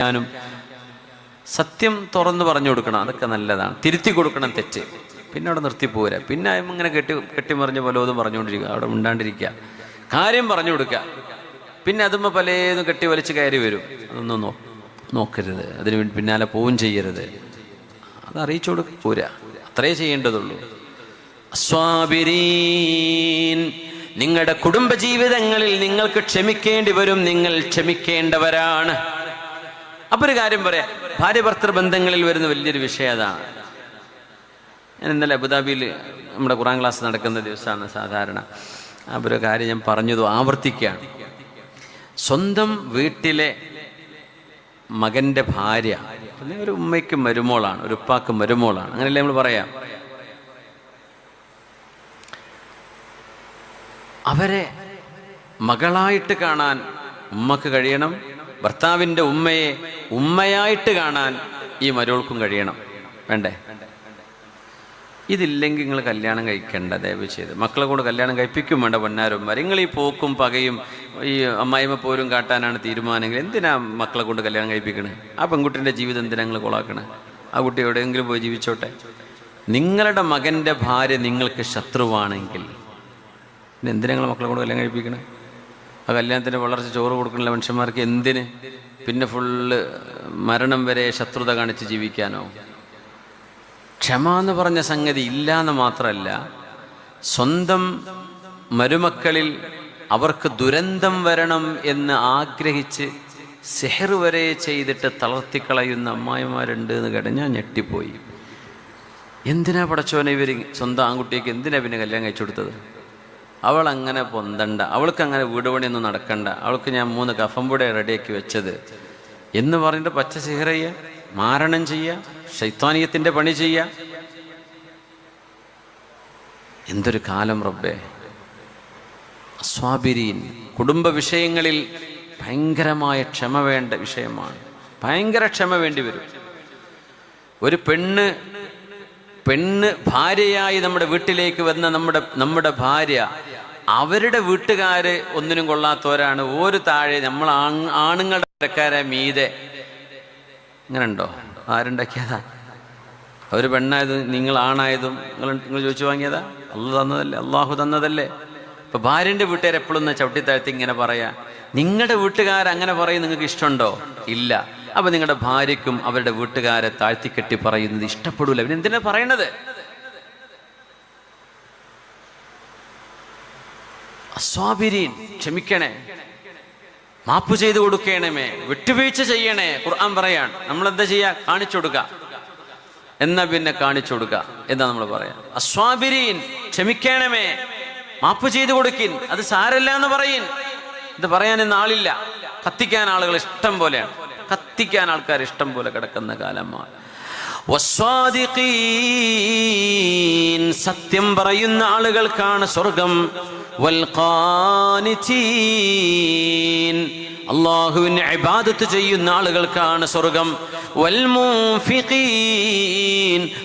ക്ഷമിക്കാനും സത്യം തുറന്നു പറഞ്ഞു കൊടുക്കണം. അതൊക്കെ നല്ലതാണ്. തിരുത്തി കൊടുക്കണം തെറ്റ്. പിന്നെ അവിടെ നിർത്തി പോരാ. പിന്നെ ഇങ്ങനെ കെട്ടി കെട്ടിമറിഞ്ഞ പലതും പറഞ്ഞുകൊണ്ടിരിക്കുക. അവിടെ ഉണ്ടാണ്ടിരിക്കുക കാര്യം പറഞ്ഞു കൊടുക്കുക. പിന്നെ അതുമ്പോൾ പലതും കെട്ടി വലിച്ച് കയറി വരും. അതൊന്നും നോ നോക്കരുത്. അതിന് പിന്നാലെ പോവും ചെയ്യരുത്. അത് അറിയിച്ചു കൊടുക്കുക പോരാ. അത്രേ ചെയ്യേണ്ടതുള്ളൂ. അസ്വാബിരീൻ നിങ്ങളുടെ കുടുംബജീവിതങ്ങളിൽ നിങ്ങൾക്ക് ക്ഷമിക്കേണ്ടി വരും. നിങ്ങൾ ക്ഷമിക്കേണ്ടവരാണ്. അപ്പൊ ഒരു കാര്യം പറയാം. ഭാര്യ ഭർത്തൃ ബന്ധങ്ങളിൽ വരുന്ന വലിയൊരു വിഷയം അതാണ് ഞാൻ ഇന്നലെ അബുദാബിയിൽ നമ്മുടെ ഖുറാൻ ക്ലാസ് നടക്കുന്ന ദിവസമാണ് സാധാരണ. അപ്പോൾ ഒരു കാര്യം ഞാൻ പറഞ്ഞതും ആവർത്തിക്കുകയാണ്. സ്വന്തം വീട്ടിലെ മകന്റെ ഭാര്യ ഒരു ഉമ്മയ്ക്ക് മരുമോളാണ് ഒരു ഉപ്പാക്ക് മരുമോളാണ് അങ്ങനെയല്ലേ നമ്മൾ പറയാം? അവരെ മകളായിട്ട് കാണാൻ ഉമ്മക്ക് കഴിയണം ഭർത്താവിന്റെ ഉമ്മയെ ഉമ്മയായിട്ട് കാണാൻ ഈ മരോൾക്കും കഴിയണം. വേണ്ടേ? ഇതില്ലെങ്കിൽ നിങ്ങൾ കല്യാണം കഴിക്കണ്ട ദയവ് ചെയ്ത് മക്കളെ കൊണ്ട് കല്യാണം കഴിപ്പിക്കും വേണ്ട പൊന്നാരന്മാർ. നിങ്ങൾ ഈ പോക്കും പകയും ഈ അമ്മായിമ്മ പോരും കാട്ടാനാണ് തീരുമാനമെങ്കിൽ എന്തിനാ മക്കളെ കൊണ്ട് കല്യാണം കഴിപ്പിക്കണേ? ആ പെൺകുട്ടിന്റെ ജീവിതം എന്തിനാ നിങ്ങൾ കൊളാക്കണേ? ആ കുട്ടി എവിടെയെങ്കിലും പോയി ജീവിച്ചോട്ടെ? നിങ്ങളുടെ മകന്റെ ഭാര്യ നിങ്ങൾക്ക് ശത്രുവാണെങ്കിൽ എന്തിനാ നിങ്ങൾ മക്കളെ കൊണ്ട് കല്യാണം കഴിപ്പിക്കണേ? ആ കല്യാണത്തിന് വളർച്ച ചോറ് കൊടുക്കണില്ല മനുഷ്യന്മാർക്ക് എന്തിന്? പിന്നെ ഫുള്ള് മരണം വരെ ശത്രുത കാണിച്ച് ജീവിക്കാനോ? ക്ഷമ എന്ന് പറഞ്ഞ സംഗതി ഇല്ല എന്ന് മാത്രമല്ല സ്വന്തം മരുമക്കളിൽ അവർക്ക് ദുരന്തം വരണം എന്ന് ആഗ്രഹിച്ച് സെഹർ വരെ ചെയ്തിട്ട് തളർത്തിക്കളയുന്ന അമ്മായിമാരുണ്ട് എന്ന് കടഞ്ഞാൽ ഞെട്ടിപ്പോയി. എന്തിനാ പടച്ചോനെ ഇവർ സ്വന്തം ആൺകുട്ടിക്ക് എന്തിനാ പിന്നെ കല്യാണം കഴിച്ചു കൊടുത്തത്? അവൾ അങ്ങനെ പൊന്തണ്ട അവൾക്ക് അങ്ങനെ വീട് പണിയൊന്നും നടക്കണ്ട. അവൾക്ക് ഞാൻ മൂന്ന് കഫം കഫമ്പുടെ റെഡിയാക്കി വെച്ചത്. എന്ന് പറഞ്ഞിട്ട് പച്ച സിഹറയ്യ മാരണം ചെയ്യുക ശൈത്വാനീയത്തിന്റെ പണി ചെയ്യുക എന്തൊരു കാലം റബ്ബേ. സ്വാബിരീൻ കുടുംബ വിഷയങ്ങളിൽ ഭയങ്കരമായ ക്ഷമ വേണ്ട വിഷയമാണ്. ഭയങ്കര ക്ഷമ വേണ്ടി വരും. ഒരു പെണ്ണ് പെണ്ണ് ഭാര്യയായി നമ്മുടെ വീട്ടിലേക്ക് വന്ന നമ്മുടെ നമ്മുടെ ഭാര്യ അവരുടെ വീട്ടുകാര് ഒന്നിനും കൊള്ളാത്തവരാണ്. ഒരു താഴെ നമ്മൾ ആണുങ്ങളുടെ ഇടക്കാരെ മീതെ. ഇങ്ങനെ ഉണ്ടോ ആരുണ്ടാക്കിയതാ? അവർ പെണ്ണായതും നിങ്ങൾ ആണായതും നിങ്ങൾ നിങ്ങൾ ചോദിച്ചു വാങ്ങിയതാ? അള്ളു തന്നതല്ലേ? അള്ളാഹു തന്നതല്ലേ? ഇപ്പൊ ഭാര്യന്റെ വീട്ടുകാർ എപ്പോഴും ചവിട്ടി ചവിട്ടിത്താഴ്ത്തി ഇങ്ങനെ പറയാ. നിങ്ങളുടെ വീട്ടുകാർ അങ്ങനെ പറയും നിങ്ങൾക്ക് ഇഷ്ടമുണ്ടോ? ഇല്ല. അപ്പൊ നിങ്ങളുടെ ഭാര്യയ്ക്കും അവരുടെ വീട്ടുകാരെ താഴ്ത്തിക്കെട്ടി പറയുന്നത് ഇഷ്ടപ്പെടൂല. പിന്നെ എന്തിനാ പറയണത്? അസ്വാബിരീൻ ക്ഷമിക്കണേ. മാപ്പ് ചെയ്തു കൊടുക്കണമേ. വിട്ടുവീഴ്ച ചെയ്യണേ ഖുർആൻ പറയാണ്. നമ്മൾ എന്താ ചെയ്യാ? കാണിച്ചു കൊടുക്കുക എന്നാ പിന്നെ കാണിച്ചു കൊടുക്കുക എന്താ നമ്മൾ പറയാ? അസ്വാബിരീൻ ക്ഷമിക്കണമേ. മാപ്പ് ചെയ്തു കൊടുക്കിൻ. അത് സാരല്ല എന്ന് പറയിൻ. ഇത് പറയാൻ ഇന്ന് ആളില്ല. കത്തിക്കാൻ ആളുകൾ ഇഷ്ടം പോലെയാണ്. കത്തിക്കാൻ ആൾക്കാർ ഇഷ്ടം പോലെ കിടക്കുന്ന കാലമാണ്. സത്യം പറയുന്ന ആളുകൾക്കാണ് സ്വർഗം. അള്ളാഹുവിന് അബാദത്ത് ചെയ്യുന്ന ആളുകൾക്കാണ് സ്വർഗം.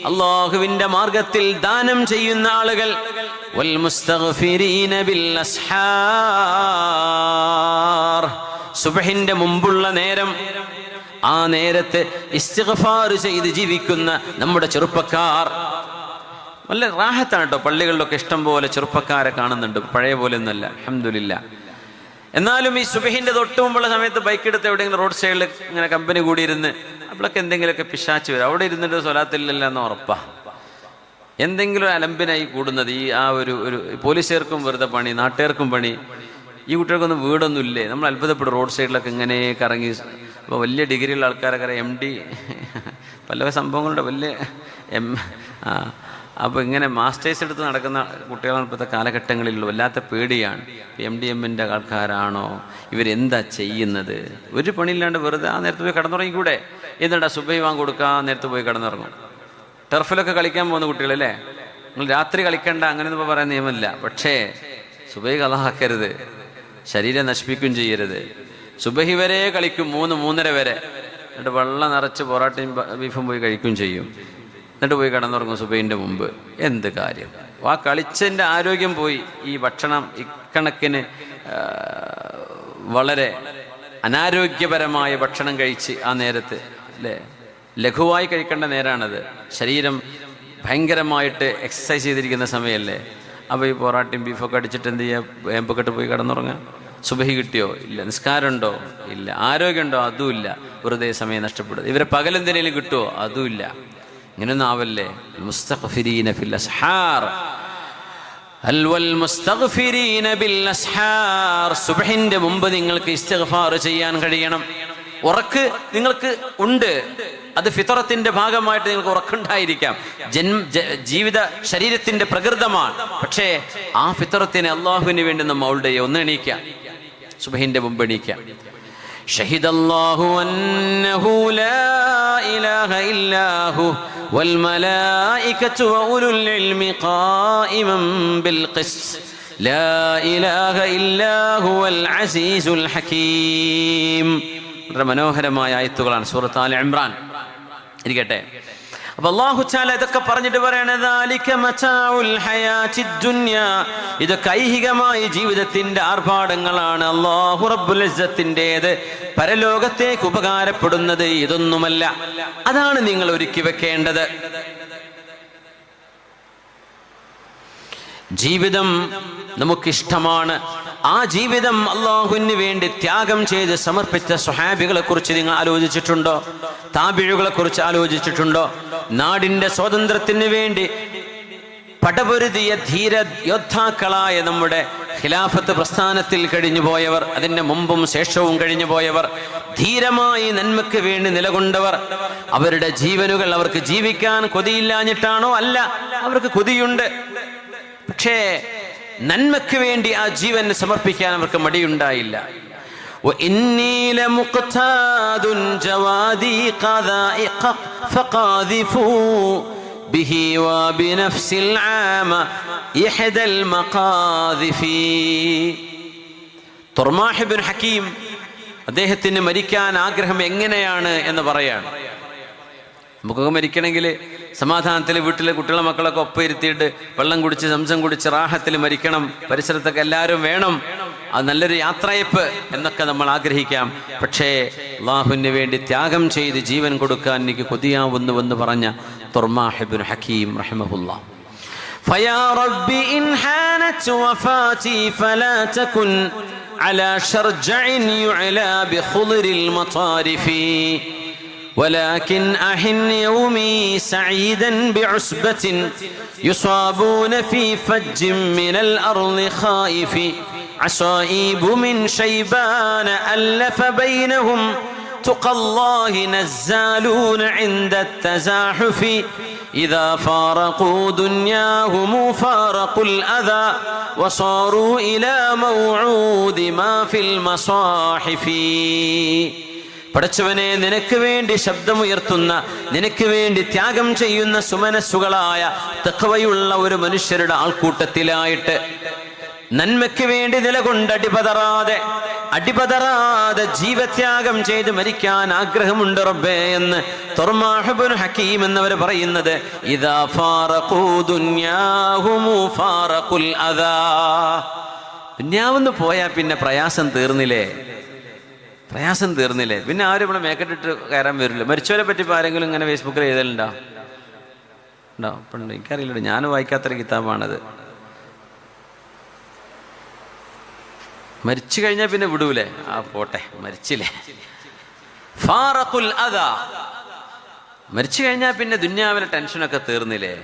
അള്ളാഹുവിന്റെ മാർഗത്തിൽ ദാനം ചെയ്യുന്ന ആളുകൾ. സുബഹിന്റെ മുമ്പുള്ള നേരം ആ നേരത്തെ ഇസ്തിഗ്ഫാർ ചെയ്ത് ജീവിക്കുന്ന നമ്മുടെ ചെറുപ്പക്കാർ. നല്ല റാഹത്താണ് കേട്ടോ പള്ളികളിലൊക്കെ ഇഷ്ടം പോലെ ചെറുപ്പക്കാരെ കാണുന്നുണ്ട്. പഴയ പോലെ ഒന്നല്ല അഹമ്മദില്ല എന്നാലും ഈ സുബഹിന്റെ തൊട്ട് മുമ്പുള്ള സമയത്ത് ബൈക്ക് എടുത്ത് എവിടെയെങ്കിലും റോഡ് സൈഡിൽ ഇങ്ങനെ കമ്പനി കൂടി ഇരുന്ന് അപ്പോഴൊക്കെ എന്തെങ്കിലുമൊക്കെ പിശാച്ച് വരും. അവിടെ ഇരുന്നിട്ട് സ്വലാത്തില്ലല്ലോ എന്ന് ഉറപ്പാ. എന്തെങ്കിലും അലമ്പിനായി കൂടുന്നത് ഈ ആ ഒരു ഒരു പോലീസുകാർക്കും വെറുതെ പണി നാട്ടുകാർക്കും പണി. ഈ കുട്ടികൾക്കൊന്നും വീടൊന്നും ഇല്ലേ നമ്മൾ അത്ഭുതപ്പെടും. റോഡ് സൈഡിലൊക്കെ ഇങ്ങനെ കറങ്ങി അപ്പോൾ വലിയ ഡിഗ്രിയുള്ള ആൾക്കാരൊക്കെ എം ഡി പല സംഭവങ്ങളുടെ വലിയ എം അപ്പോൾ ഇങ്ങനെ മാസ്റ്റേഴ്സ് എടുത്ത് നടക്കുന്ന കുട്ടികളാണ് ഇപ്പോഴത്തെ കാലഘട്ടങ്ങളിലുള്ളൂ വല്ലാത്ത പേടിയാണ്. എം ഡി എമ്മിന്റെ ആൾക്കാരാണോ? ഇവരെന്താ ചെയ്യുന്നത്? ഒരു പണിയില്ലാണ്ട് വെറുതെ ആ നേരത്തെ പോയി കടന്നുറങ്ങിക്കൂടെ? എന്നിട്ടാ സുബൈ വാങ്ങി കൊടുക്കുക ആ നേരത്ത് പോയി കടന്നുറങ്ങും. ടർഫിലൊക്കെ കളിക്കാൻ പോകുന്ന കുട്ടികളല്ലേ? നിങ്ങൾ രാത്രി കളിക്കണ്ട അങ്ങനെയൊന്നും പറയാൻ നിയമമില്ല. പക്ഷേ സുബൈ കലാഹാക്കരുത് ശരീരം നശിപ്പിക്കുകയും ചെയ്യരുത്. സുബഹി വരെ കളിക്കും മൂന്ന് മൂന്നര വരെ. എന്നിട്ട് വെള്ളം നിറച്ച് പൊറാട്ടയും ബീഫും പോയി കഴിക്കുകയും ചെയ്യും. എന്നിട്ട് പോയി കിടന്നുറങ്ങും സുബൈന്റെ മുമ്പ്. എന്ത് കാര്യം? ആ കളിച്ചതിന്റെ ആരോഗ്യം പോയി. ഈ ഭക്ഷണം ഇക്കണക്കിന് വളരെ അനാരോഗ്യപരമായ ഭക്ഷണം കഴിച്ച് ആ നേരത്ത് അല്ലേ? ലഘുവായി കഴിക്കേണ്ട നേരാണത്. ശരീരം ഭയങ്കരമായിട്ട് എക്സസൈസ് ചെയ്തിരിക്കുന്ന സമയമല്ലേ അപ്പോൾ ഈ പൊറാട്ടയും ബീഫൊക്കെ അടിച്ചിട്ട് എന്ത് ചെയ്യുക വേമ്പൊക്കെട്ട് പോയി കിടന്നുറങ്ങാം സുബഹി കിട്ടിയോ? ഇല്ല. നിസ്കാരമുണ്ടോ? ഇല്ല. ആരോഗ്യമുണ്ടോ? അതുമില്ല വെറുതെ സമയം നഷ്ടപ്പെടുന്നത്. ഇവരെ പകലെന്തിനേലും കിട്ടുമോ അതുമില്ല ഇല്ല. ഇങ്ങനെയൊന്നും ആവല്ലേ? ഫിൽ അസ്ഹാർ. സുബ്ഹിന്റെ മുമ്പ് നിങ്ങൾക്ക് ഇസ്തിഗ്ഫാർ ചെയ്യാൻ കഴിയണം. ഉറക്ക് നിങ്ങൾക്ക് ഉണ്ട്. അത് ഫിത്തറത്തിന്റെ ഭാഗമായിട്ട് നിങ്ങൾക്ക് ഉറക്കുണ്ടായിരിക്കാം. ജന്മ ജീവിത ശരീരത്തിന്റെ പ്രകൃതമാണ്. പക്ഷേ ആ ഫിത്തറത്തിനെ അള്ളാഹുവിന് വേണ്ടി നമ്മൾ അവളുടെ ഒന്ന് എണീക്കാം. സുബഹിന്റെ മുമ്പ് എണീക്കാം. അന്നഹു ലാ ഇലാഹ വൽ വഉലുൽ ഇൽമി ഖായിമൻ ബിൽ ലാ ഇലാഹ അസീസുൽ ഹകീം. വളരെ മനോഹരമായ ആയത്തുകളാണ് സൂറത്ത് ആൽ ഇമ്രാൻ. ഇരിക്കട്ടെ. അപ്പൊ അള്ളാഹുച്ചാല ഇതൊക്കെ പറഞ്ഞിട്ട് പറയണത് ഇതൊക്കെ കൈഹികമായ ജീവിതത്തിന്റെ ആർഭാടങ്ങളാണ്. അള്ളാഹു റബ്ബുലത്തിന്റെത് പരലോകത്തേക്ക് ഉപകാരപ്പെടുന്നത് ഇതൊന്നുമല്ല. അതാണ് നിങ്ങൾ ഒരുക്കി വെക്കേണ്ടത്. ജീവിതം നമുക്കിഷ്ടമാണ്. ആ ജീവിതം അള്ളാഹുവിന് വേണ്ടി ത്യാഗം ചെയ്ത് സമർപ്പിച്ച സ്വഹാബികളെ കുറിച്ച് നിങ്ങൾ ആലോചിച്ചിട്ടുണ്ടോ? താബിഴുകളെ കുറിച്ച് ആലോചിച്ചിട്ടുണ്ടോ? നാടിന്റെ സ്വാതന്ത്ര്യത്തിന് വേണ്ടി പടപൊരുതിയ ധീര യോദ്ധാക്കളായ നമ്മുടെ ഖിലാഫത്ത് പ്രസ്ഥാനത്തിൽ കഴിഞ്ഞു പോയവർ അതിന്റെ മുമ്പും ശേഷവും കഴിഞ്ഞു പോയവർ ധീരമായി നന്മയ്ക്ക് വേണ്ടി നിലകൊണ്ടവർ അവരുടെ ജീവനുകൾ അവർക്ക് ജീവിക്കാൻ കൊതിയില്ലാഞ്ഞിട്ടാണോ? അല്ല അവർക്ക് കൊതിയുണ്ട്. പക്ഷേ നന്മയ്ക്ക് വേണ്ടി ആ ജീവൻ സമർപ്പിക്കാൻ അവർക്ക് മടിയുണ്ടായില്ല. ഹക്കീം അദ്ദേഹത്തിന് മരിക്കാൻ ആഗ്രഹം എങ്ങനെയാണ് എന്ന് പറയാണ്. നമുക്കൊക്കെ മരിക്കണമെങ്കിൽ സമാധാനത്തിൽ വീട്ടിലെ കുട്ടികളെ മക്കളൊക്കെ ഒപ്പം ഇരുത്തിയിട്ട് വെള്ളം കുടിച്ച് സംസം കുടിച്ച് റാഹത്തിൽ മരിക്കണം പരിസരത്തൊക്കെ എല്ലാവരും വേണം അത് നല്ലൊരു യാത്രയപ്പ് എന്നൊക്കെ നമ്മൾ ആഗ്രഹിക്കാം പക്ഷേ അള്ളാഹുവിന് വേണ്ടി ത്യാഗം ചെയ്ത് ജീവൻ കൊടുക്കാൻ എനിക്ക് കൊതിയാവുന്നുവെന്ന് പറഞ്ഞ തുർമാഹിബിൻ ഹക്കീം റഹിമഹുല്ല فيا رب إن حانت وفاتي فلا تكن على شرجع يعلى بخضر المطارف ولكن أحن يومي سعيدا بعصبة يصابون في فج من الأرض خائف. عصائب من شيبان ألف بينهم. تقى الله نزالون عند التزاحف. إذا فارقوا دنياهم فارقوا الأذى. وصاروا إلى موعود ما في المصاحف. പടച്ചവനെ നിനക്ക് വേണ്ടി ശബ്ദമുയർത്തുന്ന നിനക്ക് വേണ്ടി ത്യാഗം ചെയ്യുന്ന സുമനസ്സുകളായ തെക്കവയുള്ള ഒരു മനുഷ്യരുടെ ആൾക്കൂട്ടത്തിലായിട്ട് നന്മയ്ക്ക് വേണ്ടി നിലകൊണ്ട് അടിപതറാതെ അടിപതറാതെ ജീവത്യാഗം ചെയ്ത് മരിക്കാൻ ആഗ്രഹമുണ്ട് റബ്ബേ എന്ന് തൊർമാഹബുൻ ഹക്കീം എന്നവർ പറയുന്നത് ഇതാ ഫാറഖൂ അതാ ദുന്യാവെന്ന് പോയാൽ പിന്നെ പ്രയാസം തീർന്നില്ലേ? പ്രയാസം തീർന്നില്ലേ? പിന്നെ ആരും ഇവിടെ മേക്കറ്റിട്ട് കയറാൻ വരില്ല. മരിച്ചവരെ പറ്റി ആരെങ്കിലും ഇങ്ങനെ ഫേസ്ബുക്കിൽ എഴുതലുണ്ടോ? ഉണ്ടോ? ഇപ്പം എനിക്കറിയില്ല ഞാൻ വായിക്കാത്തൊരു കിതാബാണത്. മരിച്ചു കഴിഞ്ഞാൽ പിന്നെ വിടൂലേ? ആ പോട്ടെ. മരിച്ചില്ലേ? ഫാറഖുൽ മരിച്ചു കഴിഞ്ഞാൽ പിന്നെ ദുന്യാവിലെ ടെൻഷനൊക്കെ തീർന്നില്ലേ?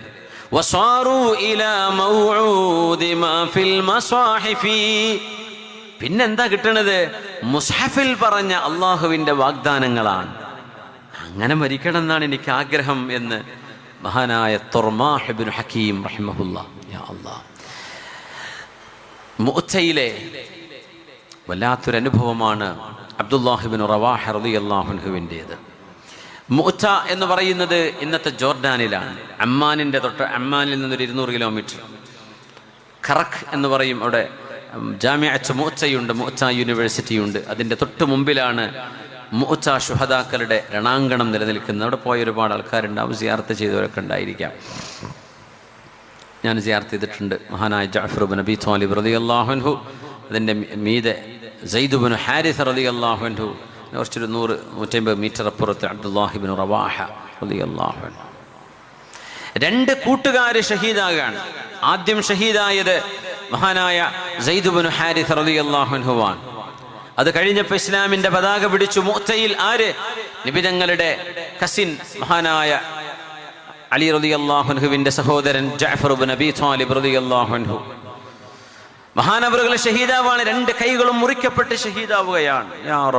പിന്നെന്താ കിട്ടണത്? മുസ്ഹഫിൽ പറഞ്ഞ അള്ളാഹുവിന്റെ വാഗ്ദാനങ്ങളാണ്. അങ്ങനെ മരിക്കണം എന്നാണ് എനിക്ക് ആഗ്രഹം എന്ന് മഹാനായ തൊർമാഹിബിൻ ഹക്കീം റഹിമഹുല്ല. മുഅത്തയിലെ വല്ലാത്തൊരു അനുഭവമാണ് അബ്ദുല്ലാഹിബിൻ റവാഹ റളി അള്ളാഹുൻഹുവിന്റേത് മുഅത്ത എന്ന് പറയുന്നത് ഇന്നത്തെ ജോർഡാനിലാണ്. അമ്മാനിന്റെ തൊട്ട് അമ്മാനിൽ നിന്നൊരു ഇരുന്നൂറ് കിലോമീറ്റർ. ഖറഖ് എന്ന് പറയും അവിടെ. ജാമ്യച്ച മൂത്തയുണ്ട് മൂത്ത യൂണിവേഴ്സിറ്റിയുണ്ട് അതിന്റെ തൊട്ട് മുമ്പിലാണ് മൂത്ത ശുഹദാക്കളുടെ രണാങ്കണം നിലനിൽക്കുന്നത്. അവിടെ പോയ ഒരുപാട് ആൾക്കാരുണ്ടാവും സിയാർത്ത് ചെയ്തവരൊക്കെ ഉണ്ടായിരിക്കാം. ഞാൻ സിയാർത്ത് ചെയ്തിട്ടുണ്ട്. മഹാനായ ജാഫറുബ് നബി തോലിബ് റതി അള്ളാഹുൻഹു അതിന്റെ മീതെ സൈദുബിന് ഹാരിസ് റതി അള്ളാഹുൻഹു കുറച്ചൊരു നൂറ് നൂറ്റമ്പത് മീറ്റർ അപ്പുറത്ത് അബ്ദുല്ലാഹിബിൻ റവാഹ റതി അള്ളാഹുൻ രണ്ട് കൂട്ടുകാർ ഷഹീദാകാണ്. ആദ്യം ഷഹീദായത് മഹാനായ ഹാരിസ് റതി അള്ളാഹുൻഹുവാൻ അത് കഴിഞ്ഞപ്പോൾ ഇസ്ലാമിന്റെ പതാക പിടിച്ചു മൂത്തയിൽ ആര്? നിബിതങ്ങളുടെ കസിൻ മഹാനായ അലി അള്ളാഹുൻഹുവിന്റെ സഹോദരൻ ജാഫറുബ് നബി താലിബ് റതി അള്ളാഹുൻഹു മഹാനവറുകൾ ഷഹീദാവാണ്. രണ്ട് കൈകളും മുറിക്കപ്പെട്ട് ഷഹീദാവുകയാണ്. യാ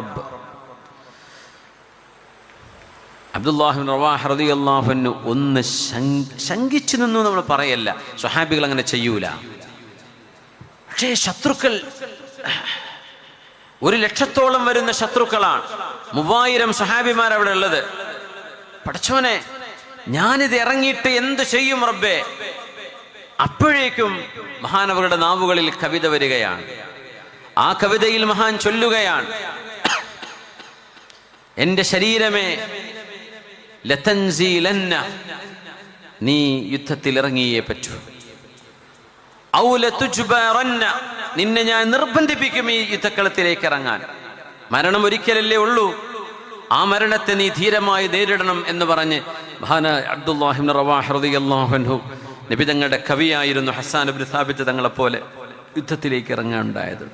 ഒന്ന് ശങ്കി- ശങ്കിച്ചു നിന്നു നമ്മൾ പറയല്ല. സ്വഹാബികൾ അങ്ങനെ ചെയ്യൂല. പക്ഷേ ശത്രുക്കൾ ഒരു ലക്ഷത്തോളം വരുന്ന ശത്രുക്കളാണ്. മൂവായിരം സഹാബിമാർ അവിടെ ഉള്ളത്. പഠിച്ചോനെ ഞാനിത് ഇറങ്ങിയിട്ട് എന്ത് ചെയ്യും റബ്ബേ? അപ്പോഴേക്കും മഹാനവരുടെ നാവുകളിൽ കവിത വരികയാണ്. ആ കവിതയിൽ മഹാൻ ചൊല്ലുകയാണ്. എന്റെ ശരീരമേ ലതൻസീലന്ന നീ യുദ്ധത്തിൽ ഇറങ്ങിയേ പറ്റൂ. നിന്നെ ഞാൻ നിർബന്ധിപ്പിക്കും ഈ യുദ്ധക്കളത്തിലേക്ക് ഇറങ്ങാൻ. മരണം ഒരിക്കലല്ലേ ഉള്ളൂ. ആ മരണത്തെ നീ ധീരമായി നേരിടണം എന്ന് പറഞ്ഞ് മഹാന നബി തങ്ങളുടെ കവിയായിരുന്നു ഹസാൻ അബ്ദു സാബിത്ത് തങ്ങളെപ്പോലെ യുദ്ധത്തിലേക്ക് ഇറങ്ങാനുണ്ടായത്.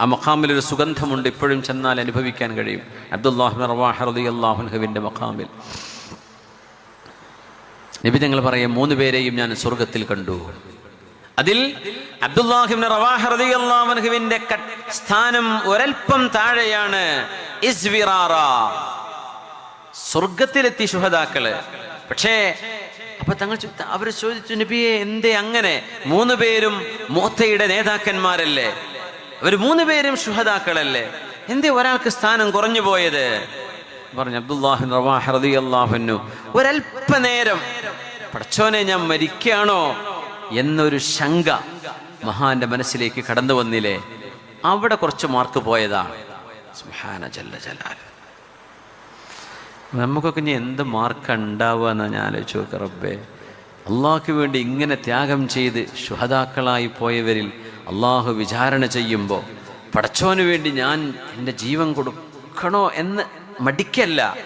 ആ മഖാമിൽ ഒരു സുഗന്ധമുണ്ട് ഇപ്പോഴും ചെന്നാൽ അനുഭവിക്കാൻ കഴിയും. അബ്ദുല്ലാഹിബിൻ റവാഹ് റളിയല്ലാഹുവിന്റെ മഖാമിൽ. നബി തങ്ങൾ പറയും മൂന്ന് പേരെയും ഞാൻ സ്വർഗത്തിൽ കണ്ടു. അതിൽ അബ്ദുല്ലാഹിബിൻ റവാഹ റളിയല്ലാഹു അൻഹുവിന്റെ സ്ഥാനം ഒരൽപ്പം താഴെയാണ്. സ്വർഗത്തിലെത്തി ശുഹതാക്കൾ പക്ഷേ അപ്പൊ തങ്ങൾ അവർ ചോദിച്ചു നബിയെ എന്തേ അങ്ങനെ? മൂന്ന് പേരും മോത്തയുടെ നേതാക്കന്മാരല്ലേ? അവർ മൂന്ന് പേരും ശുഹദാക്കളല്ലേ? എന്തേ ഒരാൾക്ക് സ്ഥാനം കുറഞ്ഞു പോയത്? പറഞ്ഞു അബ്ദുല്ലാഹിൻ റവാഹ് റളിയല്ലാഹുവിനു ഒരൽപ്പനേരം പഠിച്ചോനെ ഞാൻ മരിക്കാണോ എന്നൊരു ശങ്ക മഹാന്റെ മനസ്സിലേക്ക് കടന്നു വന്നില്ലേ? അവിടെ കുറച്ച് മാർക്ക് പോയതാണ്. ജല്ല നമുക്കൊക്കെ ഇനി എന്ത് മാർക്ക് ഉണ്ടാവുക ഞാൻ ആലോചിച്ച് നോക്കുക റബ്ബേ. അള്ളാഹ്ക്ക് വേണ്ടി ഇങ്ങനെ ത്യാഗം ചെയ്ത് ശുഹതാക്കളായി പോയവരിൽ അള്ളാഹു വിചാരണ ചെയ്യുമ്പോൾ പടച്ചോന് വേണ്ടി ഞാൻ എന്റെ ജീവൻ കൊടുക്കണോ എന്ന് മടിക്കല്ല.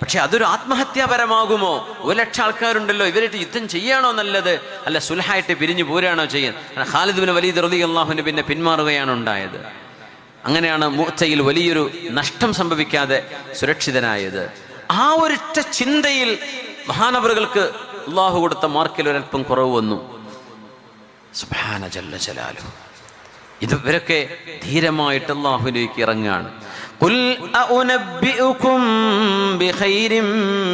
പക്ഷെ അതൊരു ആത്മഹത്യാപരമാകുമോ? ഒരു ലക്ഷം ആൾക്കാരുണ്ടല്ലോ ഇവരായിട്ട് യുദ്ധം ചെയ്യാണോ നല്ലത്? അല്ല സുലഹായിട്ട് പിരിഞ്ഞു പോരാണോ ചെയ്യാൻ ഖാലിദ് ബിൻ വലീദ് റതി അള്ളാഹുവിന് പിന്നെ പിന്മാറുകയാണ് ഉണ്ടായത്. അങ്ങനെയാണ് മൂർച്ചയിൽ വലിയൊരു നഷ്ടം സംഭവിക്കാതെ സുരക്ഷിതനായത്. ആ ഒരൊറ്റ ചിന്തയിൽ മഹാനവറുകൾക്ക് അള്ളാഹു കൊടുത്ത മാർക്കിൽ ഒരല്പം കുറവ് വന്നു. സുബ്ഹാന ജല്ല ജലാലു ഇത് ഇവരൊക്കെ ധീരമായിട്ട് അള്ളാഹുലേക്ക് ഇറങ്ങാണ് قل أنبئكم بخير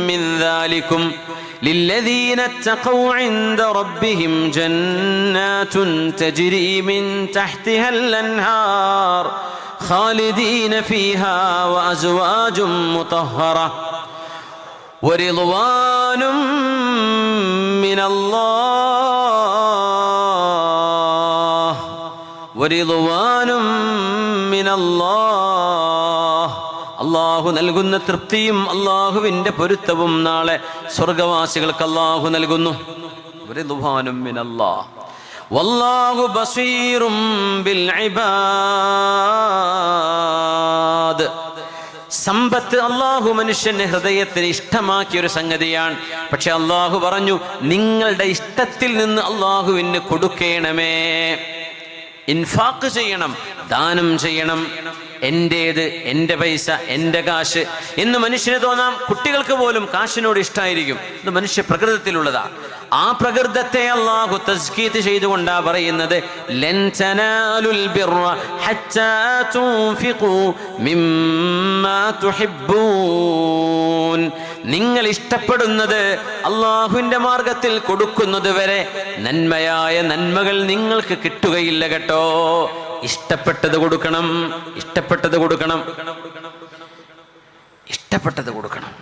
من ذلكم للذين اتقوا عند ربهم جنات تجري من تحتها الأنهار خالدين فيها وأزواج مطهرة ورضوان من الله ورضوان من الله അള്ളാഹു നൽകുന്ന തൃപ്തിയും അള്ളാഹുവിന്റെ പൊരുത്തവും നാളെ സ്വർഗവാസികൾക്ക് അള്ളാഹു നൽകുന്നു. വല്ലാഹു ബസീറും ബിൽ ഇബാദ്. സമ്പത്ത് അള്ളാഹു മനുഷ്യന്റെ ഹൃദയത്തിന് ഇഷ്ടമാക്കിയ ഒരു സംഗതിയാണ്. പക്ഷെ അള്ളാഹു പറഞ്ഞു നിങ്ങളുടെ ഇഷ്ടത്തിൽ നിന്ന് അള്ളാഹുവിന് കൊടുക്കണമേ. ഇൻഫാക്ക് ചെയ്യണം ദാനം ചെയ്യണം. എന്റേത് എന്റെ പൈസ എന്റെ കാശ് എന്ന് മനുഷ്യന് തോന്നാം കുട്ടികൾക്ക് പോലും കാശിനോട് ഇഷ്ടമായിരിക്കും ഇത് മനുഷ്യ പ്രകൃതത്തിലുള്ളതാ. ആ പ്രകൃതത്തെ അള്ളാഹു തസ്കീത്ത് ചെയ്തുകൊണ്ടാ പറയുന്നത് നിങ്ങൾ ഇഷ്ടപ്പെടുന്നത് അള്ളാഹുവിന്റെ മാർഗത്തിൽ കൊടുക്കുന്നത് വരെ നന്മയായ നന്മകൾ നിങ്ങൾക്ക് കിട്ടുകയില്ല കേട്ടോ. ഇഷ്ടപ്പെട്ടത് കൊടുക്കണം. ഇഷ്ടപ്പെട്ടത് കൊടുക്കണം. ഇഷ്ടപ്പെട്ടത് കൊടുക്കണം.